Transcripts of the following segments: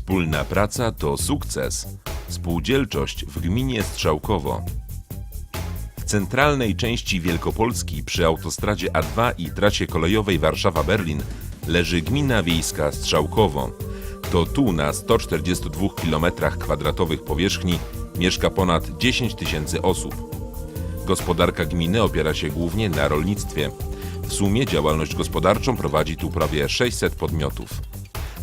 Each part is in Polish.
Wspólna praca to sukces. Spółdzielczość w gminie Strzałkowo. W centralnej części Wielkopolski przy autostradzie A2 i trasie kolejowej Warszawa-Berlin leży gmina wiejska Strzałkowo. To tu na 142 km2 powierzchni mieszka ponad 10 tysięcy osób. Gospodarka gminy opiera się głównie na rolnictwie. W sumie działalność gospodarczą prowadzi tu prawie 600 podmiotów.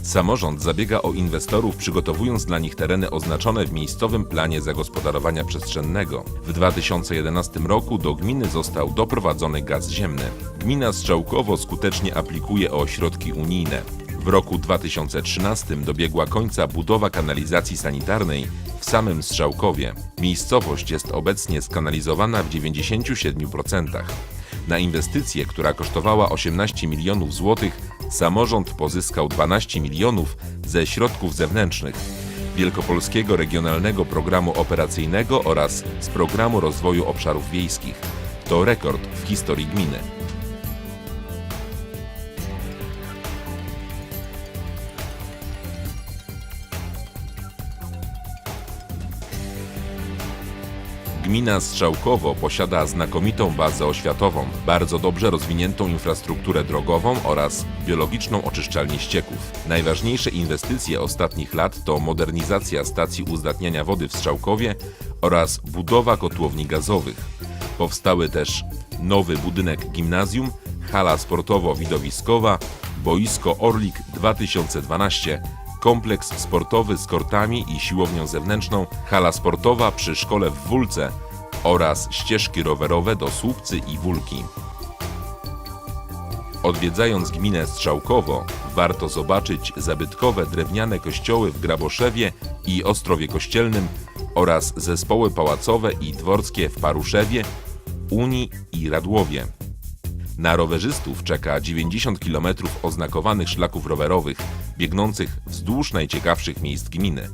Samorząd zabiega o inwestorów, przygotowując dla nich tereny oznaczone w miejscowym planie zagospodarowania przestrzennego. W 2011 roku do gminy został doprowadzony gaz ziemny. Gmina Strzałkowo skutecznie aplikuje o środki unijne. W roku 2013 dobiegła końca budowa kanalizacji sanitarnej w samym Strzałkowie. Miejscowość jest obecnie skanalizowana w 97%. Na inwestycję, która kosztowała 18 milionów złotych, samorząd pozyskał 12 milionów ze środków zewnętrznych Wielkopolskiego Regionalnego Programu Operacyjnego oraz z Programu Rozwoju Obszarów Wiejskich. To rekord w historii gminy. Gmina Strzałkowo posiada znakomitą bazę oświatową, bardzo dobrze rozwiniętą infrastrukturę drogową oraz biologiczną oczyszczalnię ścieków. Najważniejsze inwestycje ostatnich lat to modernizacja stacji uzdatniania wody w Strzałkowie oraz budowa kotłowni gazowych. Powstały też nowy budynek gimnazjum, hala sportowo-widowiskowa, boisko Orlik 2012, kompleks sportowy z kortami i siłownią zewnętrzną, hala sportowa przy szkole w Wólce oraz ścieżki rowerowe do Słupcy i Wólki. Odwiedzając gminę Strzałkowo, warto zobaczyć zabytkowe drewniane kościoły w Graboszewie i Ostrowie Kościelnym oraz zespoły pałacowe i dworskie w Paruszewie, Unii i Radłowie. Na rowerzystów czeka 90 km oznakowanych szlaków rowerowych, biegnących wzdłuż najciekawszych miejsc gminy.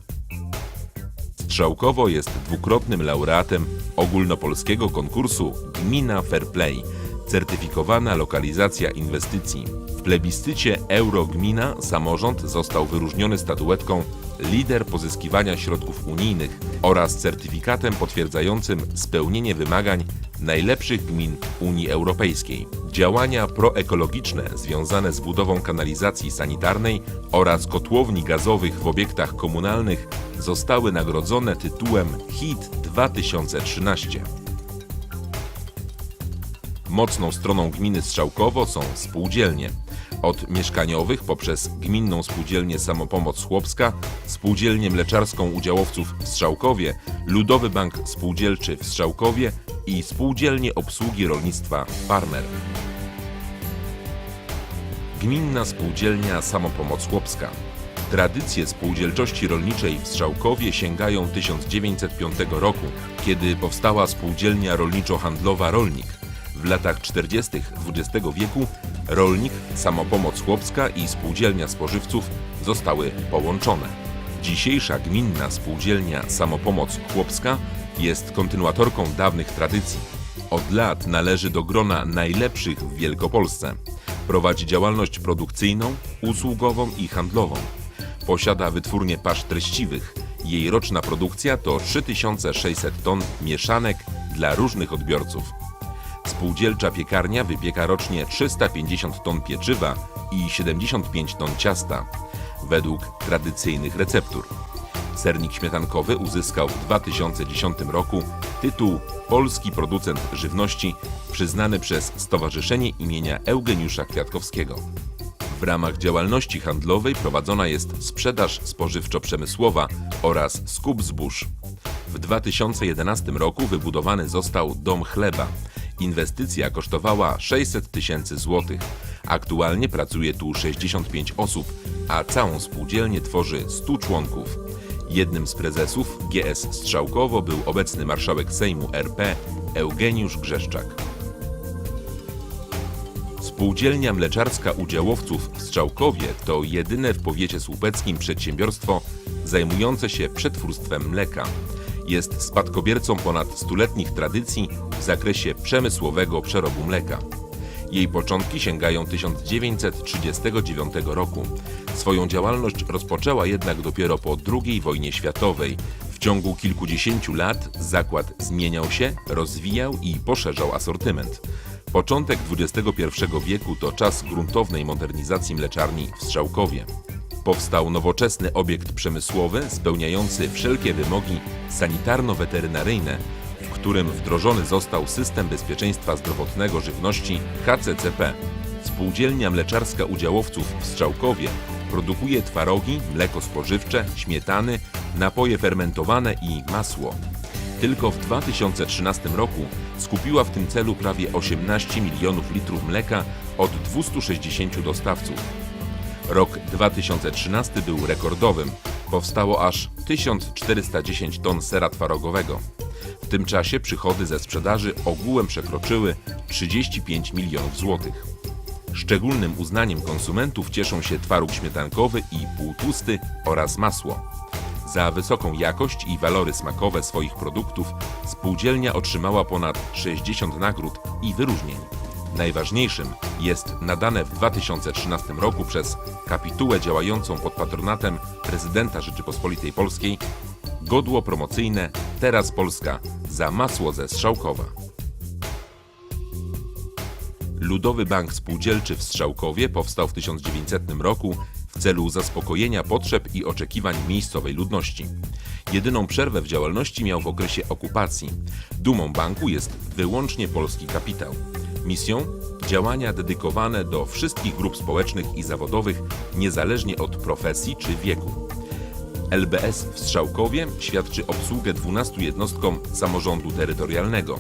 Strzałkowo jest dwukrotnym laureatem ogólnopolskiego konkursu Gmina Fair Play, certyfikowana lokalizacja inwestycji. W plebiscycie Eurogmina samorząd został wyróżniony statuetką Lider pozyskiwania środków unijnych oraz certyfikatem potwierdzającym spełnienie wymagań najlepszych gmin Unii Europejskiej. Działania proekologiczne związane z budową kanalizacji sanitarnej oraz kotłowni gazowych w obiektach komunalnych zostały nagrodzone tytułem HIT 2013. Mocną stroną gminy Strzałkowo są spółdzielnie. Od mieszkaniowych poprzez Gminną Spółdzielnię Samopomoc Chłopska, Spółdzielnię Mleczarską Udziałowców w Strzałkowie, Ludowy Bank Spółdzielczy w Strzałkowie i Spółdzielnię Obsługi Rolnictwa Farmer. Gminna Spółdzielnia Samopomoc Chłopska. Tradycje spółdzielczości rolniczej w Strzałkowie sięgają 1905 roku, kiedy powstała spółdzielnia rolniczo-handlowa Rolnik. W latach 40. XX wieku Rolnik, Samopomoc Chłopska i Spółdzielnia Spożywców zostały połączone. Dzisiejsza gminna spółdzielnia Samopomoc Chłopska jest kontynuatorką dawnych tradycji. Od lat należy do grona najlepszych w Wielkopolsce. Prowadzi działalność produkcyjną, usługową i handlową. Posiada wytwórnię pasz treściwych. Jej roczna produkcja to 3600 ton mieszanek dla różnych odbiorców. Spółdzielcza piekarnia wypieka rocznie 350 ton pieczywa i 75 ton ciasta, według tradycyjnych receptur. Sernik śmietankowy uzyskał w 2010 roku tytuł Polski Producent Żywności przyznany przez Stowarzyszenie imienia Eugeniusza Kwiatkowskiego. W ramach działalności handlowej prowadzona jest sprzedaż spożywczo-przemysłowa oraz skup zbóż. W 2011 roku wybudowany został Dom Chleba. Inwestycja kosztowała 600 tysięcy złotych. Aktualnie pracuje tu 65 osób, a całą spółdzielnię tworzy 100 członków. Jednym z prezesów GS Strzałkowo był obecny marszałek Sejmu RP Eugeniusz Grzeszczak. Spółdzielnia Mleczarska Udziałowców w Strzałkowie to jedyne w powiecie słupeckim przedsiębiorstwo zajmujące się przetwórstwem mleka. Jest spadkobiercą ponad stuletnich tradycji w zakresie przemysłowego przerobu mleka. Jej początki sięgają 1939 roku. Swoją działalność rozpoczęła jednak dopiero po II wojnie światowej. W ciągu kilkudziesięciu lat zakład zmieniał się, rozwijał i poszerzał asortyment. Początek XXI wieku to czas gruntownej modernizacji mleczarni w Strzałkowie. Powstał nowoczesny obiekt przemysłowy spełniający wszelkie wymogi sanitarno-weterynaryjne, w którym wdrożony został system bezpieczeństwa zdrowotnego żywności HCCP. Spółdzielnia mleczarska udziałowców w Strzałkowie produkuje twarogi, mleko spożywcze, śmietany, napoje fermentowane i masło. Tylko w 2013 roku skupiła w tym celu prawie 18 milionów litrów mleka od 260 dostawców. Rok 2013 był rekordowym. Powstało aż 1410 ton sera twarogowego. W tym czasie przychody ze sprzedaży ogółem przekroczyły 35 milionów złotych. Szczególnym uznaniem konsumentów cieszą się twaróg śmietankowy i półtłusty oraz masło. Za wysoką jakość i walory smakowe swoich produktów spółdzielnia otrzymała ponad 60 nagród i wyróżnień. Najważniejszym jest nadane w 2013 roku przez kapitułę działającą pod patronatem prezydenta Rzeczypospolitej Polskiej godło promocyjne Teraz Polska za masło ze Strzałkowa. Ludowy Bank Spółdzielczy w Strzałkowie powstał w 1900 roku w celu zaspokojenia potrzeb i oczekiwań miejscowej ludności. Jedyną przerwę w działalności miał w okresie okupacji. Dumą banku jest wyłącznie polski kapitał. Misją działania dedykowane do wszystkich grup społecznych i zawodowych, niezależnie od profesji czy wieku. LBS w Strzałkowie świadczy obsługę 12 jednostkom samorządu terytorialnego.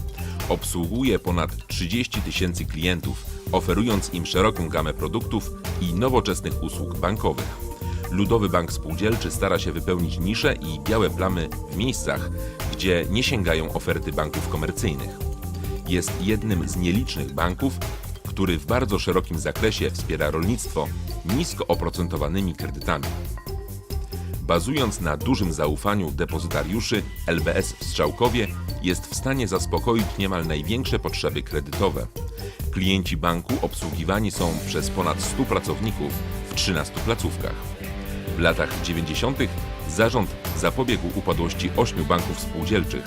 Obsługuje ponad 30 tysięcy klientów, oferując im szeroką gamę produktów i nowoczesnych usług bankowych. Ludowy Bank Spółdzielczy stara się wypełnić nisze i białe plamy w miejscach, gdzie nie sięgają oferty banków komercyjnych. Jest jednym z nielicznych banków, który w bardzo szerokim zakresie wspiera rolnictwo nisko oprocentowanymi kredytami. Bazując na dużym zaufaniu depozytariuszy, LBS w Strzałkowie jest w stanie zaspokoić niemal największe potrzeby kredytowe. Klienci banku obsługiwani są przez ponad 100 pracowników w 13 placówkach. W latach 90. zarząd zapobiegł upadłości ośmiu banków spółdzielczych.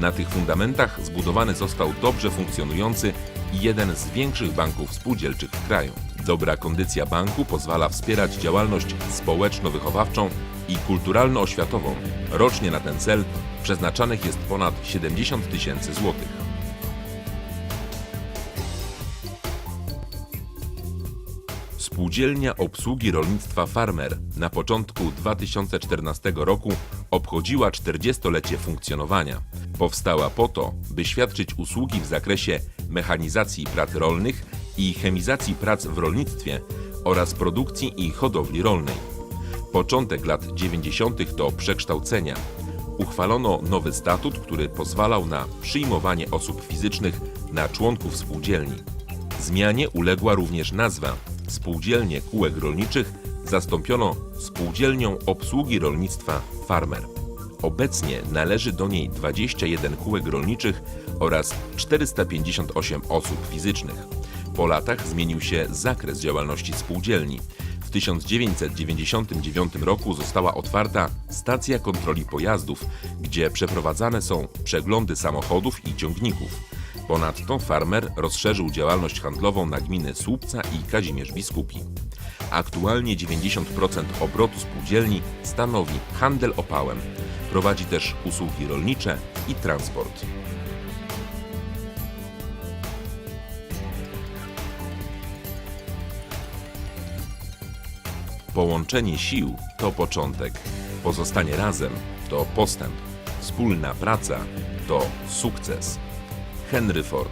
Na tych fundamentach zbudowany został dobrze funkcjonujący i jeden z większych banków spółdzielczych w kraju. Dobra kondycja banku pozwala wspierać działalność społeczno-wychowawczą i kulturalno-oświatową. Rocznie na ten cel przeznaczanych jest ponad 70 tysięcy złotych. Spółdzielnia Obsługi Rolnictwa Farmer na początku 2014 roku obchodziła 40-lecie funkcjonowania. Powstała po to, by świadczyć usługi w zakresie mechanizacji prac rolnych i chemizacji prac w rolnictwie oraz produkcji i hodowli rolnej. Początek lat 90. to przekształcenia. Uchwalono nowy statut, który pozwalał na przyjmowanie osób fizycznych na członków spółdzielni. Zmianie uległa również nazwa. Spółdzielnie kółek rolniczych zastąpiono Spółdzielnią Obsługi Rolnictwa Farmer. Obecnie należy do niej 21 kółek rolniczych oraz 458 osób fizycznych. Po latach zmienił się zakres działalności spółdzielni. W 1999 roku została otwarta stacja kontroli pojazdów, gdzie przeprowadzane są przeglądy samochodów i ciągników. Ponadto farmer rozszerzył działalność handlową na gminy Słupca i Kazimierz Biskupi. Aktualnie 90% obrotu spółdzielni stanowi handel opałem. Prowadzi też usługi rolnicze i transport. Połączenie sił to początek. Pozostanie razem to postęp. Wspólna praca to sukces. Henry Ford